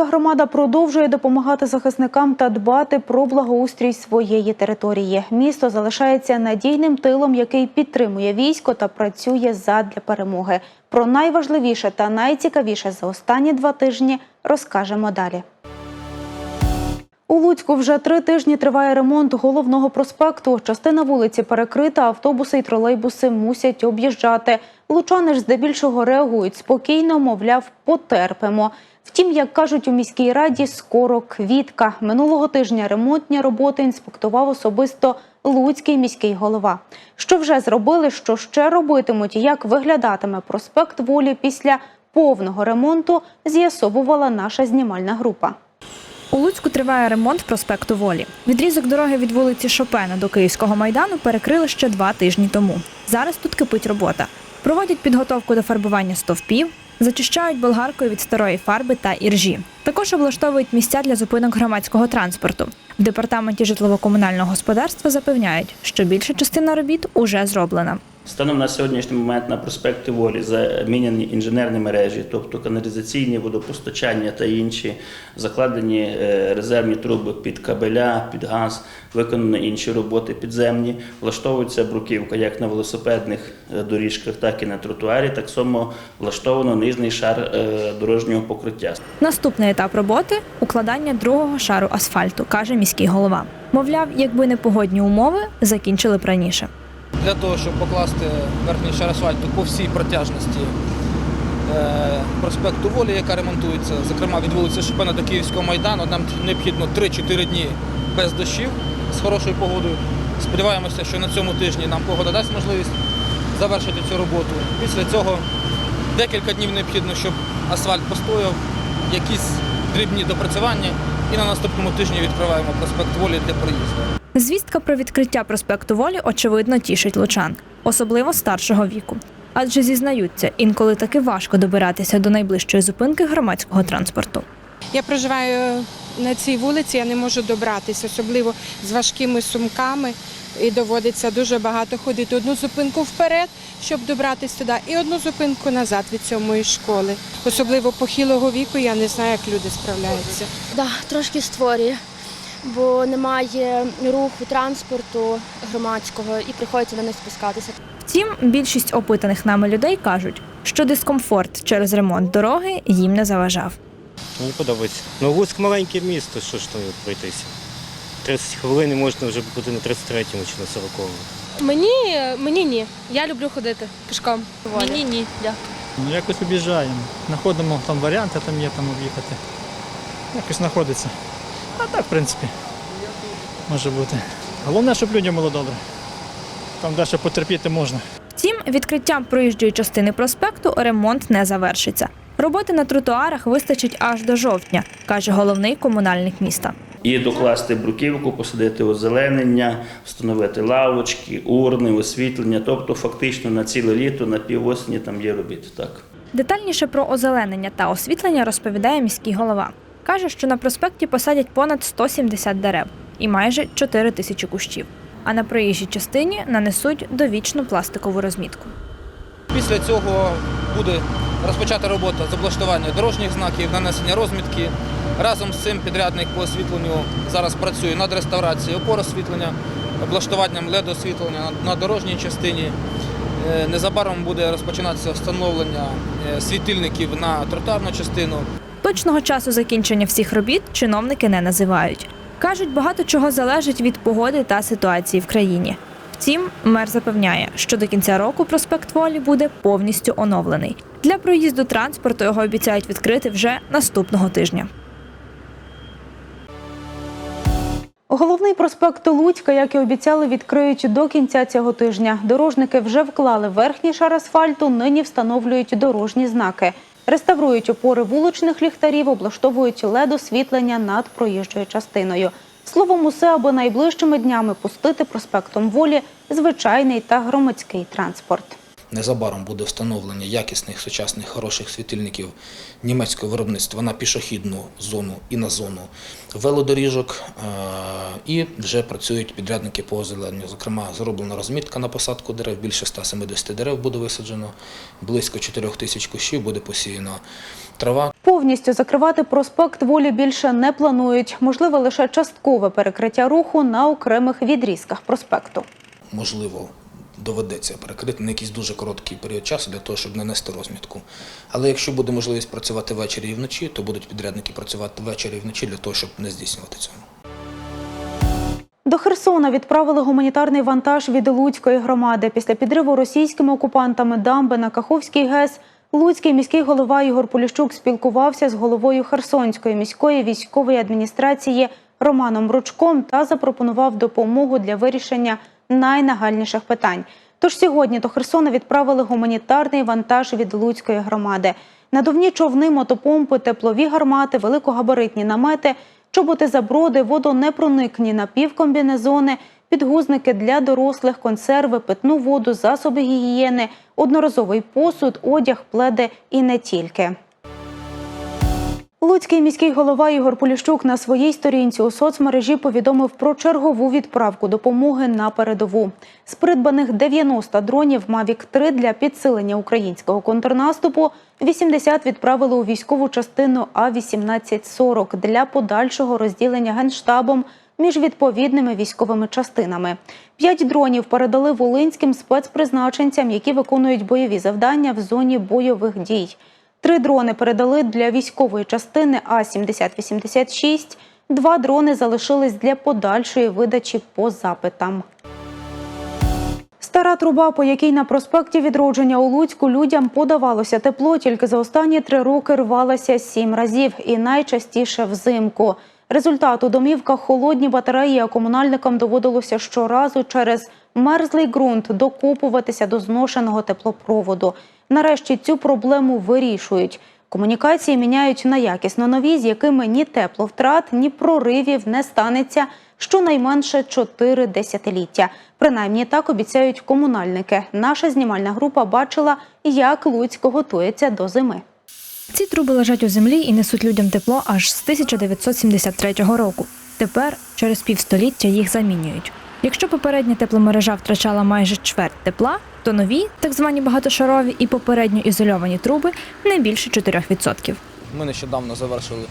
Луцька громада продовжує допомагати захисникам та дбати про благоустрій своєї території. Місто залишається надійним тилом, який підтримує військо та працює задля перемоги. Про найважливіше та найцікавіше за останні два тижні розкажемо далі. У Луцьку вже три тижні триває ремонт головного проспекту. Частина вулиці перекрита, автобуси і тролейбуси мусять об'їжджати. Лучани ж здебільшого реагують спокійно, мовляв, потерпимо. Втім, як кажуть у міській раді, скоро квітка. Минулого тижня ремонтні роботи інспектував особисто Луцький міський голова. Що вже зробили, що ще робитимуть і як виглядатиме проспект волі після повного ремонту, з'ясовувала наша знімальна група. У Луцьку триває ремонт проспекту Волі. Відрізок дороги від вулиці Шопена до Київського майдану перекрили ще два тижні тому. Зараз тут кипить робота. Проводять підготовку до фарбування стовпів, зачищають болгаркою від старої фарби та іржі. Також облаштовують місця для зупинок громадського транспорту. В департаменті житлово-комунального господарства запевняють, що більша частина робіт уже зроблена. Станом на сьогоднішній момент на проспекті Волі заміняні інженерні мережі, тобто каналізаційні, водопостачання та інші, закладені е, резервні труби під кабеля, під газ, виконані інші роботи підземні, влаштовується бруківка як на велосипедних е, доріжках, так і на тротуарі. Так само влаштовано нижній шар е, дорожнього покриття. Наступний етап роботи укладання другого шару асфальту, каже міський голова. Мовляв, якби не погодні умови, закінчили б раніше. Для того, щоб покласти верхній шар асфальту по всій протяжності е, проспекту Волі, яка ремонтується, зокрема від вулиці Шопена до Київського майдану, нам необхідно 3-4 дні без дощів з хорошою погодою. Сподіваємося, що на цьому тижні нам погода дасть можливість завершити цю роботу. Після цього декілька днів необхідно, щоб асфальт постояв, якісь дрібні допрацювання, і на наступному тижні відкриваємо проспект Волі для проїзду. Звістка про відкриття проспекту Волі очевидно тішить лучан, особливо старшого віку. Адже зізнаються, інколи таки важко добиратися до найближчої зупинки громадського транспорту. Я проживаю на цій вулиці, я не можу добратися, особливо з важкими сумками. І доводиться дуже багато ходити. Одну зупинку вперед, щоб добратися туди, і одну зупинку назад від сьомої школи. Особливо похилого віку, я не знаю, як люди справляються. Да, трошки створює, бо немає руху транспорту громадського і приходиться на них спускатися. Втім, більшість опитаних нами людей кажуть, що дискомфорт через ремонт дороги їм не заважав. Мені подобається. Ну, Луцьк маленьке місто, що ж там пройтися. 30 хвилин і можна вже бути на 33-му чи на 40-му. Мені, мені ні. Я люблю ходити пішком. Ні, ні, дякую. Ну, якось об'їжджаємо. Знаходимо там варіанти, там є там об'їхати. Якось знаходиться. А так, в принципі, може бути. Головне, щоб людям було добре. Там дещо потерпіти можна. Втім, відкриттям проїжджої частини проспекту ремонт не завершиться. Роботи на тротуарах вистачить аж до жовтня, каже головний комунальник міста. І докласти бруківку, посадити озеленення, встановити лавочки, урни, освітлення. Тобто, фактично на ціле літо, на півосені там є робіт. Так. Детальніше про озеленення та освітлення розповідає міський голова. Каже, що на проспекті посадять понад 170 дерев і майже 4 тисячі кущів. А на проїжджій частині нанесуть довічну пластикову розмітку. Після цього буде розпочата робота з облаштування дорожніх знаків, нанесення розмітки. Разом з цим підрядник по освітленню зараз працює над реставрацією опор освітлення, облаштуванням LED-освітлення на дорожній частині. Е, Незабаром буде розпочинатися встановлення е, світильників на тротуарну частину. Точного часу закінчення всіх робіт чиновники не називають. Кажуть, багато чого залежить від погоди та ситуації в країні. Втім, мер запевняє, що до кінця року проспект Волі буде повністю оновлений. Для проїзду транспорту його обіцяють відкрити вже наступного тижня. Головний проспект Луцька, як і обіцяли, відкриють до кінця цього тижня. Дорожники вже вклали верхній шар асфальту, нині встановлюють дорожні знаки. Реставрують опори вуличних ліхтарів, облаштовують лед-освітлення над проїжджою частиною. Словом, усе, аби найближчими днями пустити проспектом волі звичайний та громадський транспорт. Незабаром буде встановлення якісних сучасних хороших світильників німецького виробництва на пішохідну зону і на зону велодоріжок. Е, І вже працюють підрядники по озелененню. Зокрема, зроблена розмітка на посадку дерев. Більше 170 дерев буде висаджено, близько 4 тисяч кущів буде посіяно трава. Повністю закривати проспект волі більше не планують. Можливо, лише часткове перекриття руху на окремих відрізках проспекту. можливо, доведеться перекрити на якийсь дуже короткий період часу для того, щоб не нести розмітку. Але якщо буде можливість працювати ввечері і вночі, то будуть підрядники працювати ввечері і вночі для того, щоб не здійснювати цього. До Херсона відправили гуманітарний вантаж від Луцької громади. Після підриву російськими окупантами дамби на Каховський ГЕС Луцький міський голова Ігор Поліщук спілкувався з головою Херсонської міської військової адміністрації Романом Ручком та запропонував допомогу для вирішення найнагальніших питань. Тож сьогодні до Херсона відправили гуманітарний вантаж від Луцької громади. Надувні човни, мотопомпи, теплові гармати, великогабаритні намети, чоботи заброди, водонепроникні напівкомбінезони, підгузники для дорослих, консерви, питну воду, засоби гігієни, одноразовий посуд, одяг, пледи і не тільки. Луцький міський голова Ігор Поліщук на своїй сторінці у соцмережі повідомив про чергову відправку допомоги на передову. З придбаних 90 дронів Mavic 3 для підсилення українського контрнаступу 80 відправили у військову частину А-1840 для подальшого розділення генштабом між відповідними військовими частинами. П'ять дронів передали волинським спецпризначенцям, які виконують бойові завдання в зоні бойових дій. Три дрони передали для військової частини А-7086, два дрони залишились для подальшої видачі по запитам. Стара труба, по якій на проспекті відродження у Луцьку людям подавалося тепло, тільки за останні три роки рвалася сім разів і найчастіше взимку. Результат у домівках холодні батареї, а комунальникам доводилося щоразу через мерзлий ґрунт докопуватися до зношеного теплопроводу. Нарешті цю проблему вирішують. Комунікації міняють на якісно нові, з якими ні тепловтрат, ні проривів не станеться щонайменше чотири десятиліття. Принаймні так обіцяють комунальники. Наша знімальна група бачила, як Луцьк готується до зими. Ці труби лежать у землі і несуть людям тепло аж з 1973 року. Тепер, через півстоліття, їх замінюють. Якщо попередня тепломережа втрачала майже чверть тепла, то нові, так звані багатошарові і попередньо ізольовані труби не більше 4%. Ми нещодавно завершили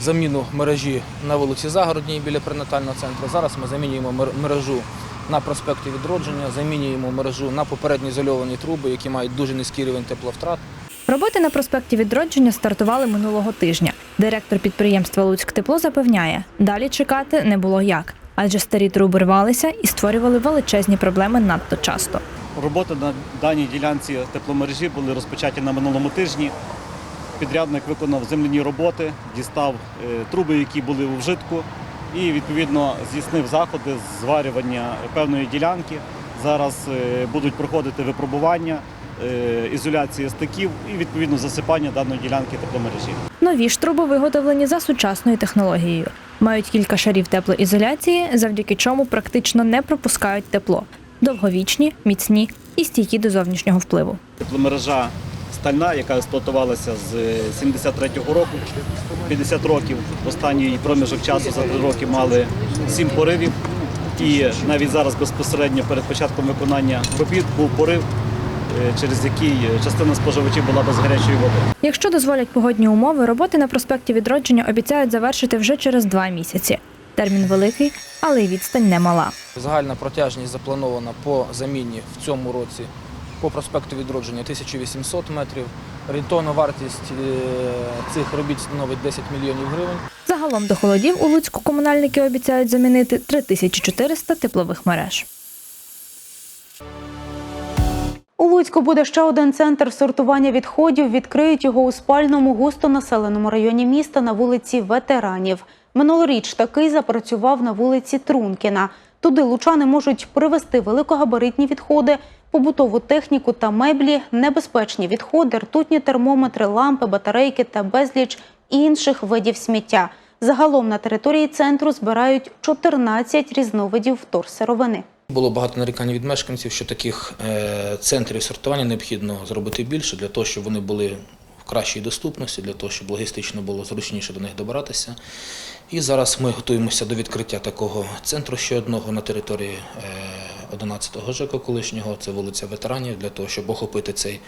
заміну мережі на вулиці Загородній біля перинатального центру. Зараз ми замінюємо мережу на проспекті Відродження, замінюємо мережу на попередньо ізольовані труби, які мають дуже низький рівень тепловтрат. Роботи на проспекті відродження стартували минулого тижня. Директор підприємства Луцьктепло запевняє, далі чекати не було як, адже старі труби рвалися і створювали величезні проблеми надто часто. Роботи на даній ділянці тепломережі були розпочаті на минулому тижні. Підрядник виконав земляні роботи, дістав е, труби, які були у вжитку, і відповідно здійснив заходи з зварювання певної ділянки. Зараз е, будуть проходити випробування, е, ізоляція стиків і відповідно засипання даної ділянки тепломережі. Нові ж труби виготовлені за сучасною технологією. Мають кілька шарів теплоізоляції, завдяки чому практично не пропускають тепло. Довговічні, міцні і стійкі до зовнішнього впливу. Тепломережа стальна, яка експлуатувалася з 73-го року, 50 років. Останній проміжок часу за 3 роки мали 7 поривів. І навіть зараз безпосередньо перед початком виконання робіт був порив, е, через який частина споживачів була без гарячої води. Якщо дозволять погодні умови, роботи на проспекті відродження обіцяють завершити вже через два місяці. Термін великий, але й відстань немала. Загальна протяжність запланована по заміні в цьому році по проспекту Відродження 1800 метрів. Орієнтовна вартість е, цих робіт становить 10 мільйонів гривень. Загалом до холодів у Луцьку комунальники обіцяють замінити 3400 теплових мереж. У Луцьку буде ще один центр сортування відходів. Відкриють його у спальному густонаселеному районі міста на вулиці Ветеранів. Минулоріч такий запрацював на вулиці Трункіна. Туди лучани можуть привезти великогабаритні відходи, побутову техніку та меблі, небезпечні відходи, ртутні термометри, лампи, батарейки та безліч інших видів сміття. Загалом на території центру збирають 14 різновидів вторсировини. Було багато нарікань від мешканців, що таких е, центрів сортування необхідно зробити більше для того, щоб вони були кращій доступності, для того, щоб логістично було зручніше до них добиратися. І зараз ми готуємося до відкриття такого центру ще одного на території е, 11-го ЖЕКу колишнього, це вулиця ветеранів, для того, щоб охопити цей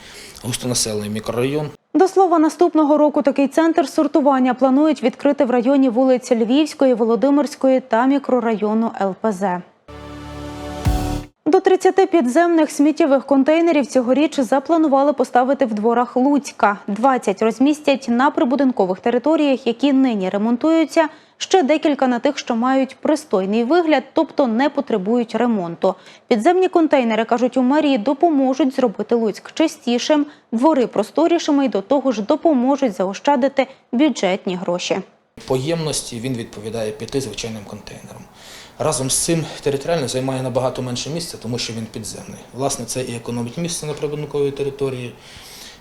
густонаселений мікрорайон. До слова, наступного року такий центр сортування планують відкрити в районі вулиць Львівської, Володимирської та мікрорайону ЛПЗ. До 30 підземних сміттєвих контейнерів цьогоріч запланували поставити в дворах Луцька. 20 розмістять на прибудинкових територіях, які нині ремонтуються. Ще декілька на тих, що мають пристойний вигляд, тобто не потребують ремонту. Підземні контейнери, кажуть у мерії, допоможуть зробити Луцьк чистішим, двори просторішими і до того ж допоможуть заощадити бюджетні гроші. По ємності він відповідає п'яти звичайним контейнерам. Разом з цим територіально займає набагато менше місця, тому що він підземний. Власне, це і економить місце на прибудинковій території,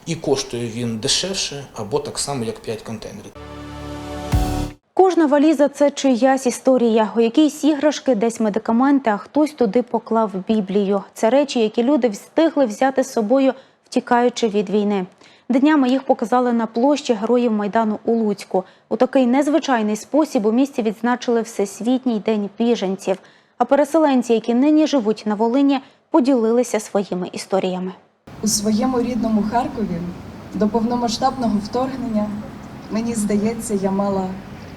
і коштує він дешевше або так само, як 5 контейнерів. Кожна валіза це чиясь історія. У якійсь іграшки, десь медикаменти, а хтось туди поклав Біблію. Це речі, які люди встигли взяти з собою, втікаючи від війни. Днями їх показали на площі героїв Майдану у Луцьку. У такий незвичайний спосіб у місті відзначили Всесвітній день біженців. А переселенці, які нині живуть на Волині, поділилися своїми історіями. у своєму рідному Харкові до повномасштабного вторгнення, мені здається, я мала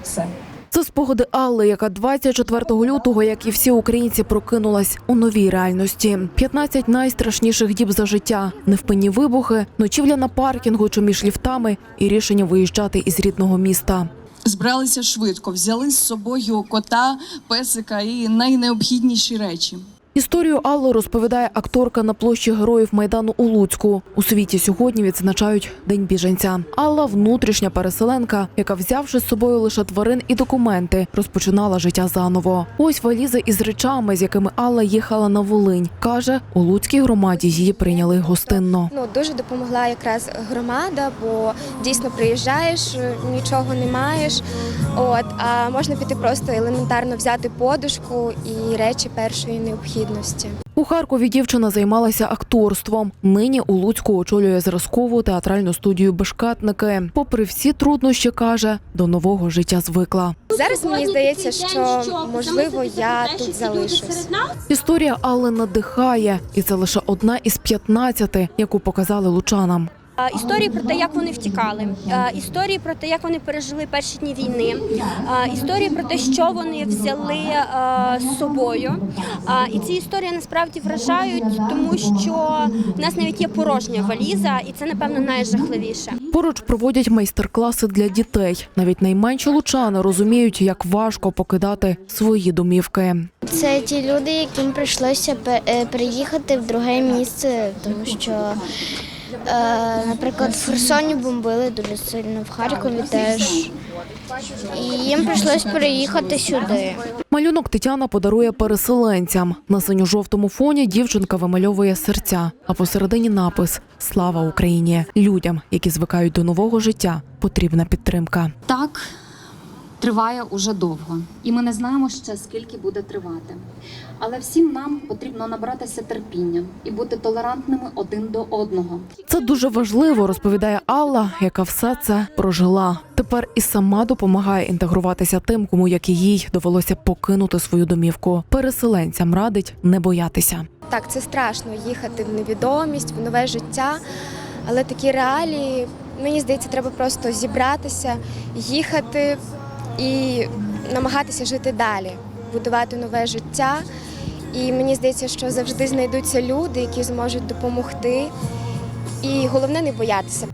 все. Це спогади Алли, яка 24 лютого, як і всі українці, прокинулась у новій реальності. 15 найстрашніших діб за життя, невпинні вибухи, ночівля на паркінгу чи між ліфтами і рішення виїжджати із рідного міста. Збралися швидко, взяли з собою кота, песика і найнеобхідніші речі. Історію Алли розповідає акторка на площі героїв майдану у Луцьку. У світі сьогодні відзначають День біженця. Алла внутрішня переселенка, яка, взявши з собою лише тварин і документи, розпочинала життя заново. Ось валізи із речами, з якими Алла їхала на Волинь. каже, у Луцькій громаді її прийняли гостинно. Ну дуже допомогла якраз громада, бо дійсно приїжджаєш, нічого не маєш. От а можна піти просто елементарно взяти подушку і речі першої необхідності. У Харкові дівчина займалася акторством. Нині у Луцьку очолює зразкову театральну студію Бешкатники. Попри всі труднощі, каже, до нового життя звикла. Зараз мені здається, що можливо я тут залишусь. Історія Алли надихає, і це лише одна із 15, яку показали лучанам. Історії про те, як вони втікали, історії про те, як вони пережили перші дні війни, історії про те, що вони взяли з собою. І ці історії насправді вражають, тому що в нас навіть є порожня валіза, і це напевно найжахливіше. Поруч проводять майстер-класи для дітей. Навіть найменші лучани розуміють, як важко покидати свої домівки. Це ті люди, яким прийшлося е, переїхати в друге місце, тому що, е, наприклад, в Херсоні бомбили дуже сильно, в Харкові теж. І їм прийшлось переїхати сюди. Малюнок Тетяна подарує переселенцям. На синьо-жовтому фоні дівчинка вимальовує серця, а посередині напис Слава Україні! Людям, які звикають до нового життя, потрібна підтримка. Так триває уже довго, і ми не знаємо ще скільки буде тривати. Але всім нам потрібно набратися терпіння і бути толерантними один до одного. Це дуже важливо, розповідає Алла, яка все це прожила. Тепер і сама допомагає інтегруватися тим, кому як і їй довелося покинути свою домівку. Переселенцям радить не боятися. Так, це страшно їхати в невідомість, в нове життя. Але такі реалії, мені здається, треба просто зібратися, їхати і намагатися жити далі, будувати нове життя. І мені здається, що завжди знайдуться люди, які зможуть допомогти. І головне не боятися.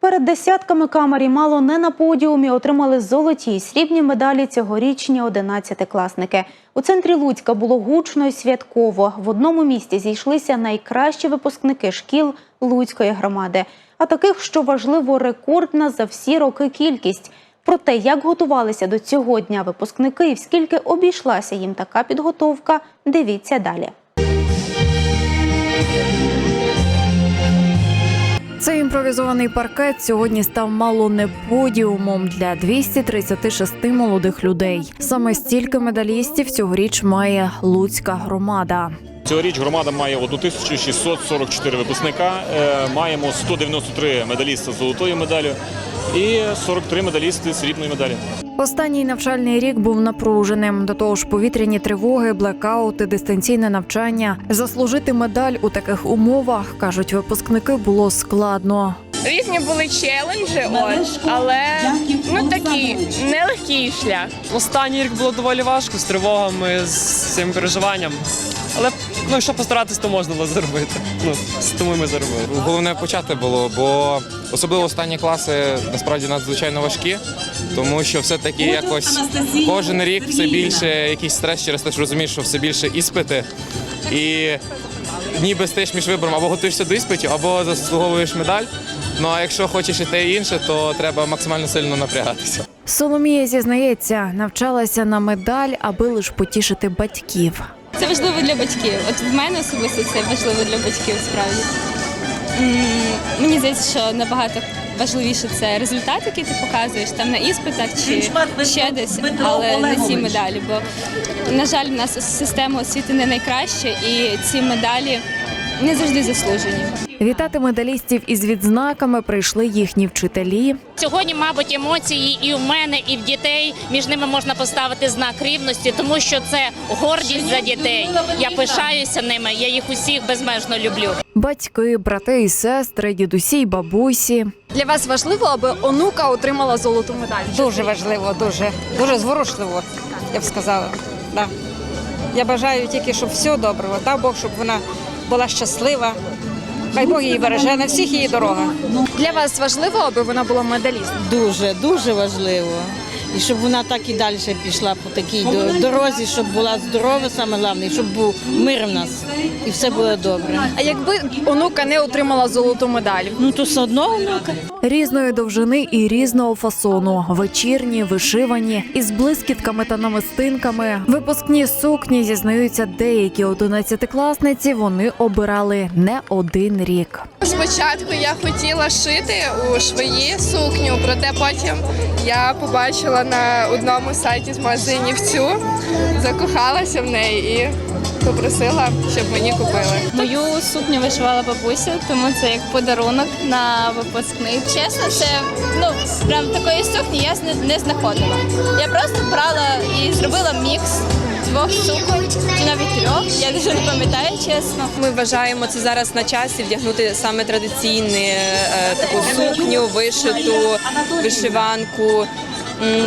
Перед десятками камер мало не на подіумі отримали золоті й срібні медалі цьогорічні 11-класники. У центрі Луцька було гучно й святково. В одному місті зійшлися найкращі випускники шкіл Луцької громади. А таких, що важливо, рекордна за всі роки кількість. Про те, як готувалися до цього дня випускники і скільки обійшлася їм така підготовка, дивіться далі. Цей імпровізований паркет сьогодні став мало не подіумом для 236 молодих людей. Саме стільки медалістів цьогоріч має Луцька громада. Цьогоріч громада має 1644 випускника. Е, Маємо 193 медаліста з золотою медаллю і 43 медалісти срібної медалі. Останній навчальний рік був напруженим. До того ж, повітряні тривоги, блекаути, дистанційне навчання. Заслужити медаль у таких умовах кажуть випускники було складно. Різні були челенджі, от, але ну такий нелегкий шлях. Останній рік було доволі важко з тривогами, з цим переживанням. Але ну, якщо постаратись, то можна було зробити. Ну, тому ми заробили. Головне почати було, бо особливо останні класи насправді надзвичайно важкі, тому що все-таки якось кожен рік все більше якийсь стрес через те, що розумієш, що все більше іспити. І ніби стаєш між вибором або готуєшся до іспитів, або заслуговуєш медаль. Ну а якщо хочеш і те і інше, то треба максимально сильно напрягатися. Соломія зізнається, навчалася на медаль, аби лиш потішити батьків. Це важливо для батьків. От в мене особисто це важливо для батьків справді. Мені здається, що набагато важливіше це результат, який ти показуєш там на іспитах чи ще десь, але не ці медалі. Бо, на жаль, в нас система освіти не найкраща, і ці медалі не завжди заслужені. Вітати медалістів із відзнаками прийшли їхні вчителі. Сьогодні, мабуть, емоції і в мене, і в дітей. Між ними можна поставити знак рівності, тому що це гордість за дітей. Я пишаюся ними. Я їх усіх безмежно люблю. Батьки, брати і сестри, дідусі й бабусі. Для вас важливо, аби онука отримала золоту медаль. Дуже важливо, дуже дуже зворушливо, я б сказала. Да. Я бажаю тільки, щоб все добре. Дав Бог, щоб вона була щаслива. Хай Бог її береже на всіх її дорогах. Для вас важливо, аби вона була медалістом? Дуже, дуже важливо. І щоб вона так і далі пішла по такій до- дорозі, щоб була здорова, саме головне, і щоб був мир в нас, і все було добре. А якби онука не отримала золоту медаль? Ну то все одно внука. Різної довжини і різного фасону, вечірні, вишивані, із блискітками та намистинками. Випускні сукні зізнаються деякі одинадцятикласниці. Вони обирали не один рік. Спочатку я хотіла шити у швої сукню, проте потім я побачила на одному сайті з магазинів цю, закохалася в неї і попросила, щоб мені купили. Мою сукню вишивала бабуся, тому це як подарунок на випускний. Чесно, це ну прям такої сукні я не, не знаходила. Я просто брала і зробила мікс. Двох суконь чи навіть трьох, я дуже не пам'ятаю, чесно. Ми вважаємо це зараз на часі вдягнути саме традиційну е, таку сукню, вишиту, вишиванку.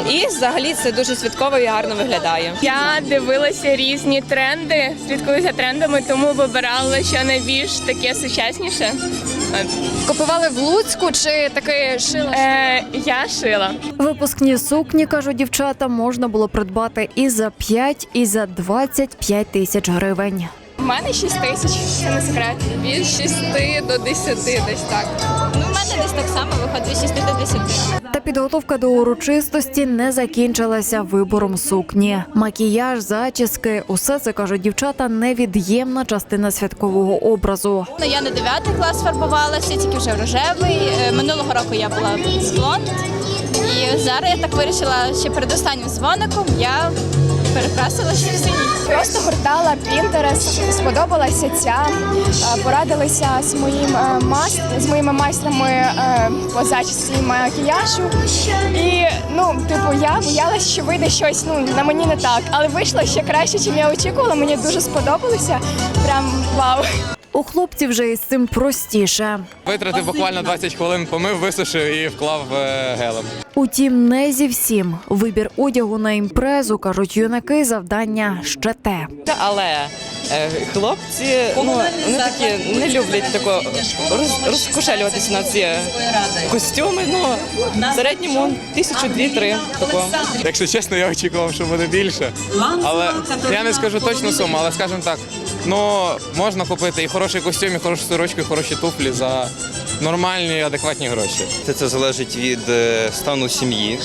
І взагалі це дуже святково і гарно виглядає. Я дивилася різні тренди, слідкую за трендами, тому вибирала що найбільш таке сучасніше. Купували в Луцьку чи таки шила? Е, я шила. Випускні сукні, кажуть дівчата, можна було придбати і за 5, і за 25 тисяч гривень. У мене 6 тисяч, це не секрет. Від 6 до 10 десь так. Ну, у мене десь так само виходить від 6 до 10. Та підготовка до урочистості не закінчилася вибором сукні. Макіяж, зачіски усе це кажуть дівчата невід'ємна частина святкового образу. Ну, я на 9 клас фарбувалася, тільки вже рожевий. Е, Минулого року я була блонд. І зараз я так вирішила, що перед останнім дзвоником я перекрасила в. Просто гортала Pinterest, сподобалася ця, е, порадилася з моїм маст, з моїми майстрами е, по зачісці макіяжу. І ну, типу, я боялася, що вийде щось ну на мені не так, але вийшло ще краще, ніж я очікувала. Мені дуже сподобалося. Прям вау. У хлопців вже із цим простіше. Витратив буквально 20 хвилин, помив, висушив і вклав е, гелем. Утім, не зі всім. Вибір одягу на імпрезу кажуть юнаки, завдання ще те. Але хлопці ну, вони такі не люблять тако роз, розкошелюватися на ці костюми. Ну, в середньому тисячу дві-три такого. Якщо чесно, я очікував, що буде більше. Але я не скажу точну суму, але скажімо так, ну можна купити і хороший костюм, і хорошу сорочку, і хороші туфлі за нормальні, адекватні гроші. Це, це залежить від е, стану сім'ї.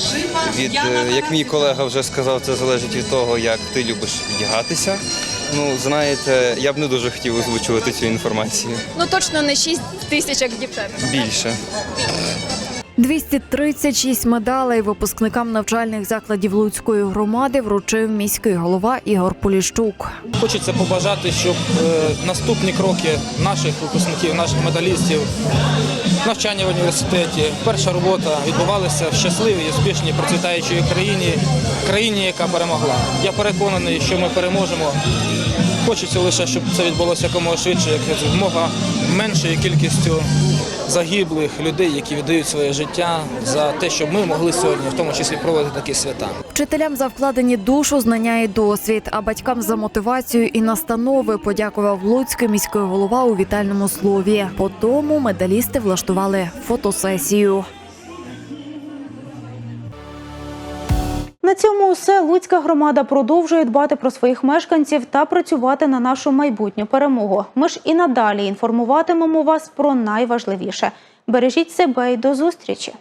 Від, е, як мій колега вже сказав, це залежить від того, як ти любиш вдягатися. Ну, знаєте, я б не дуже хотів озвучувати цю інформацію. Ну точно не 6 тисяч, як дівчата. Більше. 236 медалей випускникам навчальних закладів Луцької громади вручив міський голова Ігор Поліщук. Хочеться побажати, щоб е, наступні кроки наших випускників, наших медалістів, навчання в університеті, перша робота відбувалися в щасливій, успішній, процвітаючій країні, країні, яка перемогла. Я переконаний, що ми переможемо. Хочеться лише, щоб це відбулося якомога швидше, як змога меншою кількістю загиблих людей, які віддають своє життя за те, щоб ми могли сьогодні, в тому числі, проводити такі свята. Вчителям за вкладені душу, знання і досвід, а батькам за мотивацію і настанови подякував Луцький міський голова у вітальному слові. По тому медалісти влаштували фотосесію. На цьому усе Луцька громада продовжує дбати про своїх мешканців та працювати на нашу майбутню перемогу. Ми ж і надалі інформуватимемо вас про найважливіше. Бережіть себе і до зустрічі.